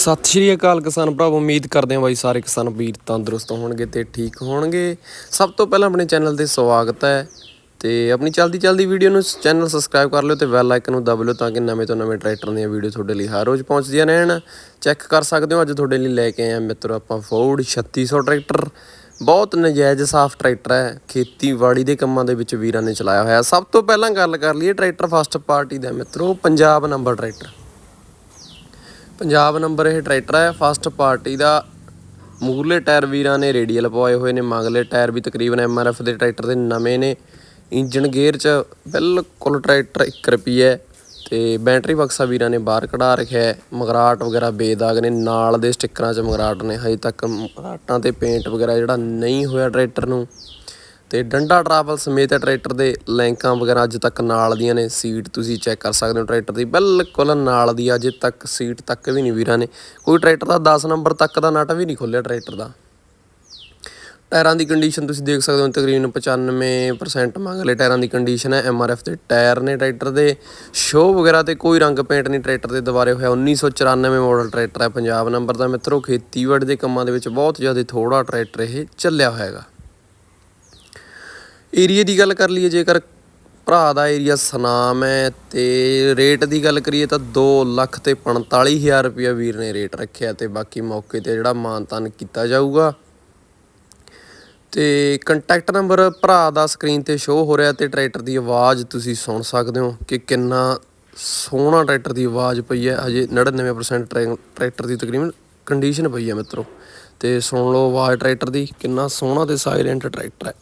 ਸਤਿ ਸ਼੍ਰੀ ਅਕਾਲ ਕਿਸਾਨ ਭਰਾਵੋ, ਉਮੀਦ ਕਰਦੇ ਹਾਂ ਬਾਈ ਸਾਰੇ ਕਿਸਾਨ ਵੀਰ ਤੰਦਰੁਸਤ ਹੋਣਗੇ ਤੇ ਠੀਕ ਹੋਣਗੇ। ਸਭ ਤੋਂ ਪਹਿਲਾਂ ਆਪਣੇ ਚੈਨਲ ਤੇ ਸਵਾਗਤ ਹੈ ਤੇ ਆਪਣੀ ਚਲਦੀ ਚਲਦੀ ਵੀਡੀਓ ਨੂੰ ਚੈਨਲ ਸਬਸਕ੍ਰਾਈਬ ਕਰ ਲਿਓ ਤੇ ਬੈਲ ਆਈਕਨ ਨੂੰ ਦਬ ਲਿਓ ਤਾਂ ਕਿ ਨਵੇਂ ਤੋਂ ਨਵੇਂ ਟਰੈਕਟਰ ਦੀਆਂ ਵੀਡੀਓ ਤੁਹਾਡੇ ਲਈ ਹਰ ਰੋਜ਼ ਪਹੁੰਚਦੀਆਂ ਰਹਿਣ। ਚੈੱਕ ਕਰ ਸਕਦੇ ਹੋ, ਅੱਜ ਤੁਹਾਡੇ ਲਈ ਲੈ ਕੇ ਆਏ ਹਾਂ ਮਿੱਤਰੋ ਆਪਾਂ ਫੋਰਡ 3600 ਟਰੈਕਟਰ। ਬਹੁਤ ਨਜਾਇਜ਼ ਸਾਫ਼ ਟਰੈਕਟਰ ਹੈ, ਖੇਤੀਬਾੜੀ ਦੇ ਕੰਮਾਂ ਦੇ ਵਿੱਚ ਵੀਰਾਂ ਨੇ ਚਲਾਇਆ ਹੋਇਆ। ਸਭ ਤੋਂ ਪਹਿਲਾਂ ਗੱਲ ਕਰ ਲਈਏ ਟਰੈਕਟਰ ਫਸਟ ਪਾਰਟੀ ਦਾ ਮਿੱਤਰੋ, Punjab number tractor. Punjab number ਇਹ ਟਰੈਕਟਰ ਹੈ। ਫਸਟ ਪਾਰਟੀ ਦਾ ਮੂਰਲੇ ਟਾਇਰ ਵੀਰਾਂ ਨੇ ਰੇਡੀਅਲ ਪਵਾਏ ਹੋਏ ਨੇ। ਮਗਲੇ ਟਾਇਰ ਵੀ ਤਕਰੀਬਨ ਐਮਆਰਐਫ ਦੇ ਟਰੈਕਟਰ ਦੇ ਨਵੇਂ ਨੇ। ਇੰਜਨ ਗੇਅਰ 'ਚ ਬਿਲਕੁਲ ਟਰੈਕਟਰ 1 ਰੁਪਈਆ ਤੇ ਬੈਟਰੀ ਬਕਸਾ ਵੀਰਾਂ ਨੇ ਬਾਹਰ ਕਢਾ ਰੱਖਿਆ ਹੈ। ਮਗਰਾਟ ਵਗੈਰਾ ਬੇਦਾਗ ਨੇ, ਨਾਲ ਦੇ ਸਟਿੱਕਰਾਂ 'ਚ ਮਗਰਾਟ ਨੇ। ਹਜੇ ਤੱਕ ਮਗਰਾਟਾਂ ਤੇ ਪੇਂਟ ਵਗੈਰਾ ਜਿਹੜਾ ਨਹੀਂ ਹੋਇਆ ਟਰੈਕਟਰ ਨੂੰ। ਤੇ ਡੰਡਾ ਟਰਾਵਲ ਸਮੇਤ ਟਰੈਕਟਰ ਦੇ ਲੈਂਕਾਂ ਵਗੈਰਾ ਅੱਜ ਤੱਕ ਨਾਲ ਦੀਆਂ ਨੇ। ਸੀਟ ਤੁਸੀਂ ਚੈੱਕ ਕਰ ਸਕਦੇ ਹੋ ਟਰੈਕਟਰ ਦੀ। ਬਿਲਕੁਲ ਨਾਲ ਦੀ ਅਜੇ ਤੱਕ ਸੀਟ ਤੱਕ ਵੀ ਨਹੀਂ ਵੀਰਾਂ ਨੇ। ਕੋਈ ਟਰੈਕਟਰ ਦਾ 10 ਨੰਬਰ ਤੱਕ ਦਾ ਨਟ ਵੀ ਨਹੀਂ ਖੋਲਿਆ ਟਰੈਕਟਰ ਦਾ। ਟਾਇਰਾਂ ਦੀ ਕੰਡੀਸ਼ਨ ਤੁਸੀਂ ਦੇਖ ਸਕਦੇ ਹੋ, ਤਕਰੀਬਨ 95% ਮੰਗਲੇ ਟਾਇਰਾਂ ਦੀ ਕੰਡੀਸ਼ਨ ਹੈ। ਐਮਆਰਐਫ ਦੇ ਟਾਇਰ ਨੇ ਟਰੈਕਟਰ ਦੇ। ਸ਼ੋ ਵਗੈਰਾ ਤੇ ਕੋਈ ਰੰਗ ਪੇਂਟ ਨਹੀਂ ਟਰੈਕਟਰ ਦੇ ਦੁਬਾਰੇ ਹੋਇਆ। 1994 ਮਾਡਲ ਟਰੈਕਟਰ ਹੈ ਪੰਜਾਬ ਨੰਬਰ ਦਾ। ਮਿੱਤਰੋ, ਖੇਤੀਬਾੜੀ ਦੇ ਕੰਮਾਂ ਦੇ ਵਿੱਚ ਬਹੁਤ ਜ਼ਿਆਦਾ ਥੋੜਾ ਟਰੈਕਟਰ ਇਹ ਚੱਲਿਆ ਹੋਇਆ ਹੈਗਾ ਏਰੀਆ ਦੀ ਗੱਲ ਕਰ ਲਈਏ, ਜੇਕਰ ਭਰਾ ਦਾ ਏਰੀਆ ਸਨਾਮ ਹੈ ਤੇ ਰੇਟ ਦੀ ਗੱਲ ਕਰੀਏ ਤਾਂ 2 ਲੱਖ ਤੇ 45000 ਰੁਪਇਆ ਵੀਰ ਨੇ ਰੇਟ ਰੱਖਿਆ ਤੇ ਬਾਕੀ ਮੌਕੇ ਤੇ ਜਿਹੜਾ ਮਾਨਤਾਨ ਕੀਤਾ ਜਾਊਗਾ। ਤੇ ਕੰਟੈਕਟ ਨੰਬਰ ਭਰਾ ਦਾ ਸਕਰੀਨ ਤੇ ਸ਼ੋ ਹੋ ਰਿਹਾ ਤੇ ਟਰੈਕਟਰ ਦੀ ਆਵਾਜ਼ ਤੁਸੀਂ ਸੁਣ ਸਕਦੇ ਹੋ ਕਿ ਕਿੰਨਾ ਸੋਹਣਾ ਟਰੈਕਟਰ ਦੀ ਆਵਾਜ਼ ਪਈ ਹੈ। ਹਜੇ 99% ਟਰੈ- ਟਰੈਕਟਰ ਦੀ ਤਕਰੀਬਨ ਕੰਡੀਸ਼ਨ ਪਈ ਹੈ ਮਿੱਤਰੋ। ਤੇ ਸੁਣ ਲਓ ਆਵਾਜ਼ ਟਰੈਕਟਰ ਦੀ, ਕਿੰਨਾ ਸੋਹਣਾ ਤੇ ਸਾਇਲੈਂਟ ਟਰੈਕਟਰ ਹੈ।